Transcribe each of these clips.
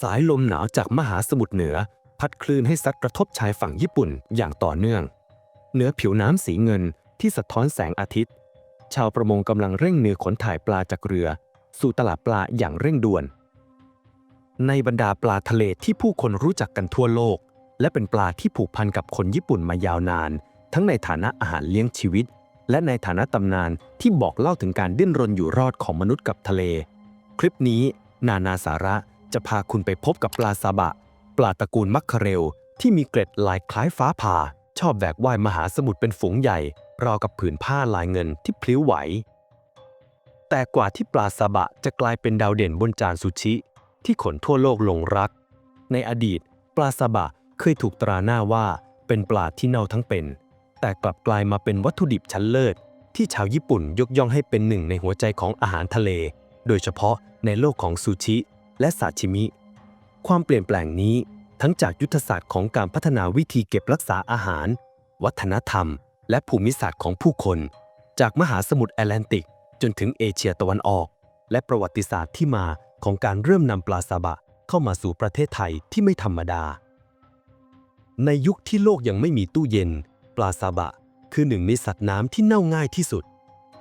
สายลมหนาวจากมหาสมุทรเหนือ พัดคลื่นให้ซัดกระทบชายฝั่งญี่ปุ่นอย่างต่อเนื่อง เหนือผิวน้ำสีเงินที่สะท้อนแสงอาทิตย์ ชาวประมงกำลังเร่งเนือขนถ่ายปลาจากเรือ สู่ตลาดปลาอย่างเร่งด่วน ในบรรดาปลาทะเลที่ผู้คนรู้จักกันทั่วโลก และเป็นปลาที่ผูกพันกับคนญี่ปุ่นมายาวนาน ทั้งในฐานะอาหารเลี้ยงชีวิต และในฐานะตำนานที่บอกเล่าถึงการดิ้นรนอยู่รอดของมนุษย์กับทะเล คลิปนี้ นานาสาระ จะพาคุณไปพบกับปลาซาบะ ปลาตระกูลมัคเคเรล ที่มีเกร็ดลายคล้ายฟ้าผ่า ชอบแบกว่ายมหาสมุทรเป็นฝูงใหญ่ ราวกับผืนผ้าลายเงินที่พลิ้วไหว แต่กว่าที่ปลาซาบะจะกลายเป็นดาวเด่นบนจานซูชิ ที่คนทั่วโลกหลงรัก ในอดีต ปลาซาบะเคยถูกตราหน้าว่าเป็นปลาที่เน่าทั้งเป็น แต่กลับกลายมาเป็นวัตถุดิบชั้นเลิศที่ชาวญี่ปุ่นยกย่องให้เป็นหนึ่งในหัวใจของอาหารทะเล โดยเฉพาะในโลกของซูชิ และซาชิมิ ความเปลี่ยนแปลงนี้ทั้งจากยุทธศาสตร์ของการพัฒนาวิธีเก็บรักษาอาหาร วัฒนธรรม และภูมิศาสตร์ของผู้คน จากมหาสมุทรแอตแลนติก จนถึงเอเชียตะวันออก และประวัติศาสตร์ที่มาของการเริ่มนำปลาซาบะเข้ามาสู่ประเทศไทยที่ไม่ธรรมดา ในยุคที่โลกยังไม่มีตู้เย็น ปลาซาบะ คือหนึ่งในสัตว์น้ำที่เน่าง่ายที่สุด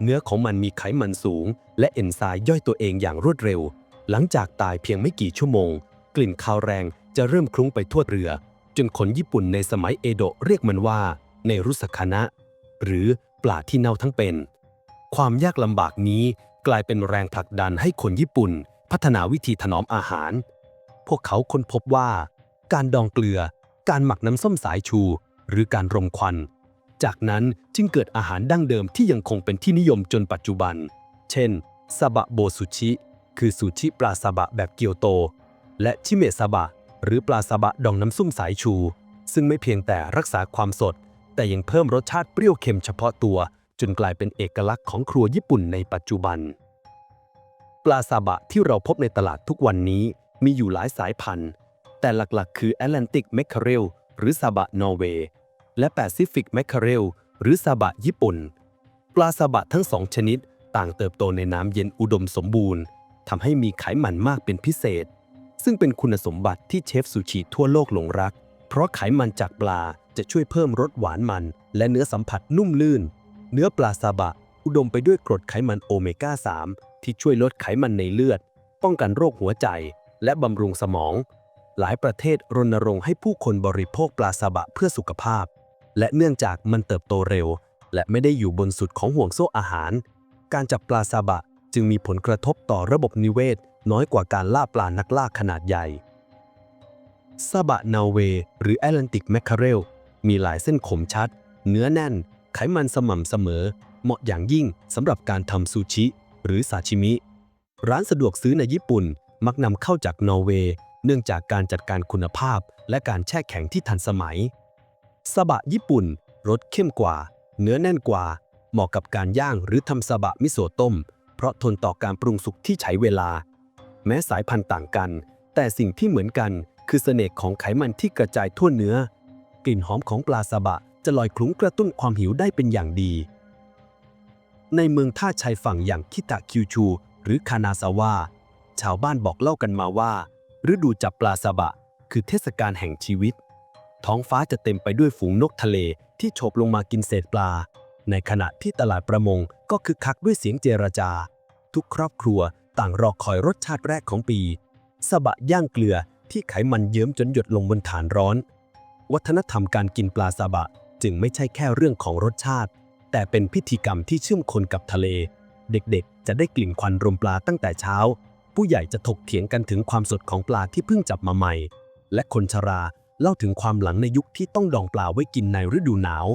เนื้อของมันมีไขมันสูง และเอนไซม์ย่อยตัวเองอย่างรวดเร็ว หลังจากตายเพียงไม่กี่ชั่วโมง กลิ่นคาวแรงจะเริ่มคลุ้งไปทั่วเรือ จนคนญี่ปุ่นในสมัยเอโดะเรียกมันว่าในรุสคานะ หรือปลาที่เน่าทั้งเป็น ความยากลำบากนี้กลายเป็นแรงผลักดันให้คนญี่ปุ่น พัฒนาวิธีถนอมอาหาร พวกเขาค้นพบว่า การดองเกลือ การหมักน้ำส้มสายชู หรือการรมควัน จากนั้นจึงเกิดอาหารดั้งเดิมที่ยังคงเป็นที่นิยมจนปัจจุบัน เช่นซาบะโบซูชิ คือซูชิปลาซาบะแบบเกียวโต และชิเมซาบะ หรือปลาซาบะดองน้ำส้มสายชู ซึ่งไม่เพียงแต่รักษาความสด แต่ยังเพิ่มรสชาติเปรี้ยวเค็มเฉพาะตัว จนกลายเป็นเอกลักษณ์ของครัวญี่ปุ่นในปัจจุบัน ปลาซาบะที่เราพบในตลาดทุกวันนี้มีอยู่หลายสายพันธุ์ แต่หลักๆ คือแอตแลนติกแมคคาเรลหรือซาบะนอร์เวย์ และแปซิฟิกแมคคาเรลหรือซาบะญี่ปุ่น ปลาซาบะทั้งสองชนิด ต่างเติบโตในน้ำเย็นอุดมสมบูรณ์ ทำให้มีไขมันมากเป็นพิเศษ ซึ่งเป็นคุณสมบัติที่เชฟซูชิทั่วโลกหลงรัก เพราะไขมันจากปลาจะช่วยเพิ่มรสหวานมัน และเนื้อสัมผัสนุ่มลื่น เนื้อปลาซาบะ อุดมไปด้วยกรดไขมันโอเมก้า 3 ที่ช่วยลดไขมันในเลือด ป้องกันโรคหัวใจ และบำรุงสมอง หลายประเทศรณรงค์ให้ผู้คนบริโภคปลาซาบะเพื่อสุขภาพ และเนื่องจากมันเติบโตเร็ว และไม่ได้อยู่บนสุดของห่วงโซ่อาหาร การจับปลาซาบะ จึงมีผลกระทบต่อระบบนิเวศ น้อยกว่าการล่าปลานักล่าขนาดใหญ่ซาบะนาเวย์หรือแอตแลนติกแมคคาเรล มีหลายเส้นขมชัด เนื้อแน่น ไขมันสม่ำเสมอ เหมาะอย่างยิ่งสำหรับการทำซูชิ หรือซาชิมิ ร้านสะดวกซื้อในญี่ปุ่น มักนำเข้าจากนอร์เวย์ เนื่องจากการจัดการคุณภาพ และการแช่แข็งที่ทันสมัยซาบะญี่ปุ่น รสเข้มกว่า เนื้อแน่นกว่า เหมาะกับการย่างหรือทำซาบะมิโซะต้ม เพราะทนต่อการปรุงสุกที่ใช้เวลา แม้สายพันธุ์ต่างกัน แต่สิ่งที่เหมือนกันคือเสน่ห์ของไขมันที่กระจายทั่วเนื้อ กลิ่นหอมของปลาซาบะจะลอยคลุ้งกระตุ้นความหิวได้เป็นอย่างดี ในเมืองท่าชายฝั่งอย่างคิตะคิวชู หรือคานาซาวะชาวบ้านบอกเล่ากันมาว่า ฤดูจับปลาซาบะ คือเทศกาลแห่งชีวิต ท้องฟ้าจะเต็มไปด้วยฝูงนกทะเลที่โฉบลงมากินเศษปลา ในขณะที่ตลาดประมง ก็คึกคักด้วยเสียงเจรจา ทุกครอบครัวต่างรอคอยรสชาติแรกของปีซาบะย่างเกลือที่ไขมันเยิ้มจนหยดลงบนฐานร้อน วัฒนธรรมการกินปลาซาบะจึงไม่ใช่แค่เรื่องของรสชาติ แต่เป็นพิธีกรรมที่เชื่อมคนกับทะเล เด็กๆ จะได้กลิ่นควันรมปลาตั้งแต่เช้า ผู้ใหญ่จะถกเถียงกันถึงความสดของปลาที่เพิ่งจับมาใหม่ และคนชราเล่าถึงความหลังในยุคที่ต้องดองปลาไว้กินในฤดูหนาว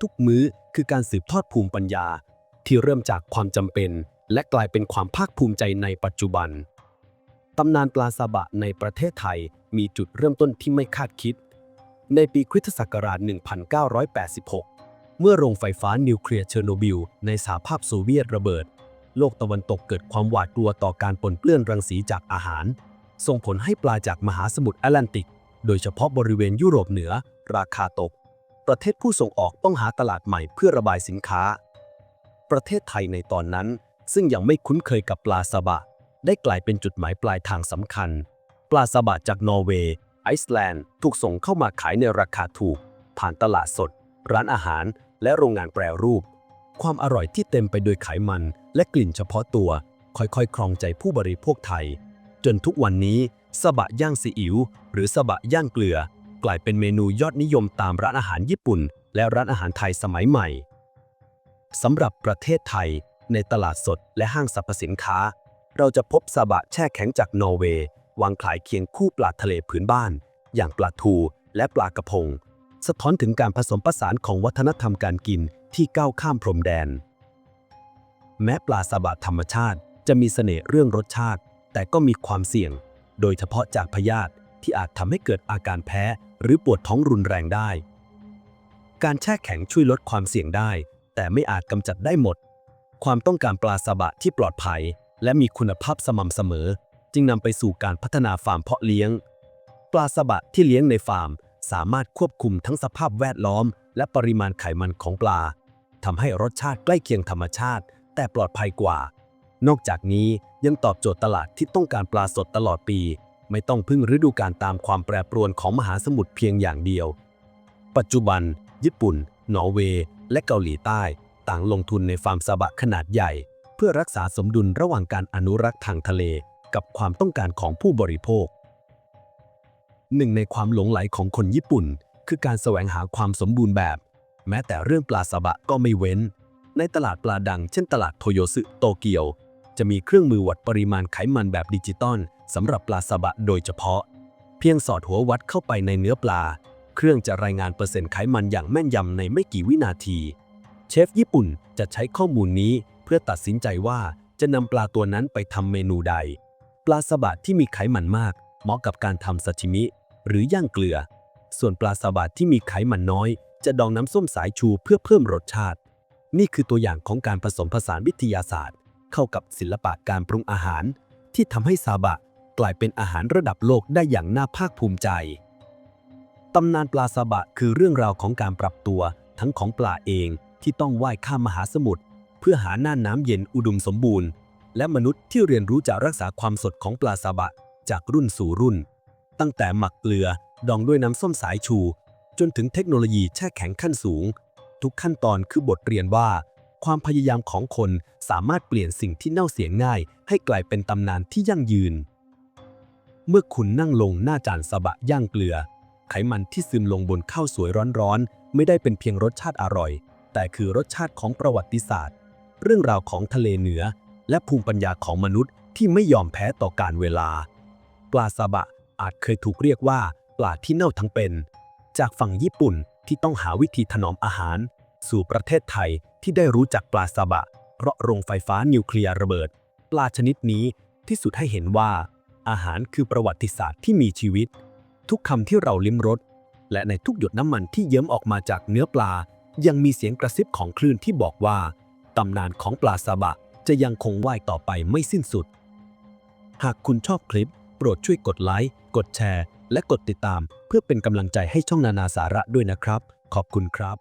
ทุกมื้อคือการสืบทอดภูมิปัญญา ที่เริ่มจากความจำเป็น และกลายเป็นความภาคภูมิใจในปัจจุบัน ตำนานปลาซาบะในประเทศไทยมีจุดเริ่มต้นที่ไม่คาดคิด ในปีคริสตศักราช 1986 เมื่อโรงไฟฟ้านิวเคลียร์เชอร์โนบิลในสหภาพโซเวียตระเบิด โลกตะวันตกเกิดความหวาดกลัวต่อการปนเปื้อนรังสีจากอาหาร ส่งผลให้ปลาจากมหาสมุทรแอตแลนติก โดยเฉพาะบริเวณยุโรปเหนือ ราคาตก ประเทศผู้ส่งออกต้องหาตลาดใหม่เพื่อระบายสินค้า ประเทศไทยในตอนนั้น ซึ่งยังไม่คุ้นเคยกับปลาซาบะ ได้กลายเป็นจุดหมายปลายทางสำคัญ ปลาซาบะจากนอร์เวย์ ไอซ์แลนด์ ถูกส่งเข้ามาขายในราคาถูก ผ่านตลาดสด ร้านอาหาร และโรงงานแปรรูป ความอร่อยที่เต็มไปด้วยไขมัน และกลิ่นเฉพาะตัว ค่อยๆ ครองใจผู้บริโภคไทย จนทุกวันนี้สบะย่างซีอิ๊วหรือสบะย่างเกลือ กลายเป็นเมนูยอดนิยมตามร้านอาหารญี่ปุ่น และร้านอาหารไทยสมัยใหม่ สำหรับประเทศไทย ในตลาดสดและห้างสรรพสินค้า เราจะพบสบะแช่แข็งจากนอร์เวย์ วางขายเคียงคู่ปลาทะเลพื้นบ้าน อย่างปลาทูและปลากระพง สะท้อนถึงการผสมผสานของวัฒนธรรมการกินที่ก้าวข้ามพรมแดน แม้ปลาสบะธรรมชาติจะมีเสน่ห์เรื่องรสชาติ แต่ก็มีความเสี่ยง โดยเฉพาะจากพยาธิที่อาจทำให้เกิดอาการแพ้ หรือปวดท้องรุนแรงได้ การแช่แข็งช่วยลดความเสี่ยงได้ แต่ไม่อาจกำจัดได้หมด ความต้องการปลาสบะที่ปลอดภัย และมีคุณภาพสม่ำเสมอ จึงนำไปสู่การพัฒนาฟาร์มเพาะเลี้ยง ปลาสบะที่เลี้ยงในฟาร์ม สามารถควบคุมทั้งสภาพแวดล้อม และปริมาณไขมันของปลาทำให้รสชาติใกล้เคียงธรรมชาติ แต่ปลอดภัยกว่า นอกจากนี้ยังตอบโจทย์ตลาดที่ต้องการปลาสดตลอดปี ไม่ต้องพึ่งฤดูกาลตามความแปรปรวนของมหาสมุทรเพียงอย่างเดียว ปัจจุบัน ญี่ปุ่น นอร์เวย์ และเกาหลีใต้ ต่างลงทุนในฟาร์มสบะขนาดใหญ่ เพื่อรักษาสมดุลระหว่างการอนุรักษ์ทางทะเล กับความต้องการของผู้บริโภค หนึ่งในความหลงไหลของคนญี่ปุ่น คือการแสวงหาความสมบูรณ์แบบ แม้แต่เรื่องปลาสบะก็ไม่เว้น ในตลาดปลาดังเช่นตลาดโทโยสึโตเกียว จะมีเครื่องมือวัดปริมาณไขมันแบบดิจิตอลสำหรับปลาสบะโดยเฉพาะ เพียงสอดหัววัดเข้าไปในเนื้อปลา เครื่องจะรายงานเปอร์เซ็นต์ไขมันอย่างแม่นยำในไม่กี่วินาที เชฟญี่ปุ่นจะใช้ข้อมูลนี้เพื่อตัดสินใจว่าจะนำปลาตัวนั้นไปทำเมนูใด ปลาสบะที่มีไขมันมาก เหมาะกับการทำซาชิมิ หรือย่างเกลือ ส่วนปลาสบะที่มีไขมันน้อย จะดองน้ำส้มสายชูเพื่อเพิ่มรสชาติ นี่คือตัวอย่างของการผสมผสานวิทยาศาสตร์ เข้ากับศิลปะการปรุงอาหาร ที่ทำให้ซาบะกลายเป็นอาหารระดับโลกได้อย่างน่าภาคภูมิใจ ตำนานปลาซาบะคือเรื่องราวของการปรับตัว ทั้งของปลาเองที่ต้องว่ายข้ามมหาสมุทรเพื่อหาหน้าน้ำเย็นอุดมสมบูรณ์ และมนุษย์ที่เรียนรู้จะรักษาความสดของปลาซาบะจากรุ่นสู่รุ่น ตั้งแต่หมักเกลือดองด้วยน้ำส้มสายชู จนถึงเทคโนโลยีแช่แข็งขั้นสูง ทุกขั้นตอนคือบทเรียนว่า ความพยายามของคนสามารถเปลี่ยนสิ่งที่เน่าเสียง่าย ให้กลายเป็นตำนานที่ยั่งยืน เมื่อคุณนั่งลงหน้าจานซาบะย่างเกลือ ไขมันที่ซึมลงบนข้าวสวยร้อนๆ ไม่ได้เป็นเพียงรสชาติอร่อย แต่คือรสชาติของประวัติศาสตร์ เรื่องราวของทะเลเหนือ และภูมิปัญญาของมนุษย์ที่ไม่ยอมแพ้ต่อการเวลา ปลาซาบะอาจเคยถูกเรียกว่า ปลาที่เน่าทั้งเป็น จากฝั่งญี่ปุ่นที่ต้องหาวิธีถนอมอาหาร สู่ประเทศไทยที่ได้รู้จักปลาซาบะ เพราะโรงไฟฟ้านิวเคลียร์ระเบิด ปลาชนิดนี้ที่สุดให้เห็นว่า อาหารคือประวัติศาสตร์ที่มีชีวิต ทุกคำที่เราลิ้มรสและในทุกหยดน้ำมันที่เยิ้มออกมาจากเนื้อปลา ยังมีเสียงกระซิบของคลื่นที่บอกว่าตำนานของปลาซาบะจะยังคงว่ายต่อไปไม่สิ้นสุด หากคุณชอบคลิป โปรดช่วยกดไลค์ กดแชร์ และกดติดตาม เพื่อเป็นกำลังใจให้ช่องนานาสาระด้วยนะครับ ขอบคุณครับ